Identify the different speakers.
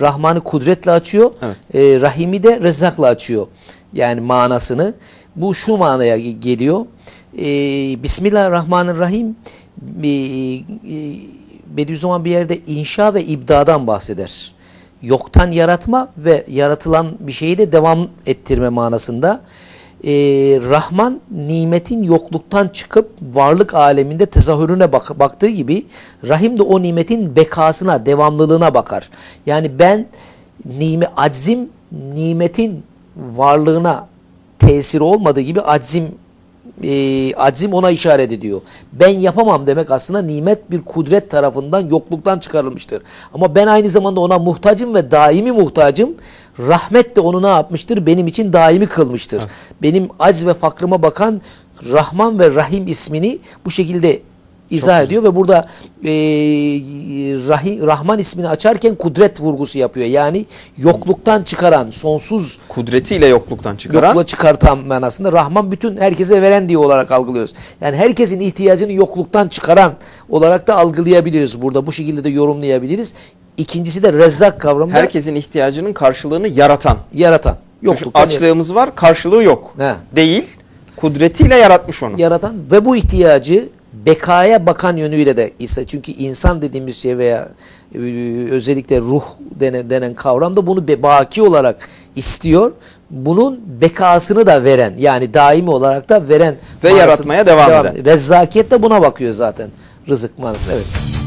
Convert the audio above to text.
Speaker 1: Rahman'ı kudretle açıyor.
Speaker 2: Evet.
Speaker 1: E, Rahim'i de Rezzak'la açıyor. Yani manasını. Bu şu manaya geliyor. E, Bismillahirrahmanirrahim. E, e, Bediüzzaman bir yerde inşa ve ibdadan bahseder. Yoktan yaratma ve yaratılan bir şeyi de devam ettirme manasında. Ee, Rahman nimetin yokluktan çıkıp varlık aleminde tezahürüne bak baktığı gibi Rahim de o nimetin bekasına, devamlılığına bakar. Yani ben nime, aczim nimetin varlığına tesiri olmadığı gibi aczim e, aczim ona işaret ediyor. Ben yapamam demek aslında nimet bir kudret tarafından yokluktan çıkarılmıştır. Ama ben aynı zamanda ona muhtacım ve daimi muhtacım. Rahmet de onu ne yapmıştır? Benim için daimi kılmıştır. Benim acz ve fakrıma bakan Rahman ve Rahim ismini bu şekilde izah ediyor ve burada e, Rahim, Rahman ismini açarken kudret vurgusu yapıyor. Yani yokluktan çıkaran, sonsuz
Speaker 2: Kudretiyle yokluktan çıkaran.
Speaker 1: yokluğa çıkartan manasında Rahman bütün herkese veren diye olarak algılıyoruz. Yani herkesin ihtiyacını yokluktan çıkaran olarak da algılayabiliriz burada. Bu şekilde de yorumlayabiliriz. İkincisi de rezzak kavramı
Speaker 2: Herkesin ihtiyacının karşılığını yaratan.
Speaker 1: yaratan. Yokluktan
Speaker 2: açlığımız var, karşılığı yok.
Speaker 1: He.
Speaker 2: Değil. Kudretiyle yaratmış onu.
Speaker 1: yaratan ve bu ihtiyacı bekaya bakan yönüyle de ise çünkü insan dediğimiz şey veya e, özellikle ruh denen, denen kavram da bunu baki olarak istiyor. Bunun bekasını da veren yani daimi olarak da veren
Speaker 2: Ve yaratmaya devam eden.
Speaker 1: Rezzakiyet de buna bakıyor zaten rızık manasında evet.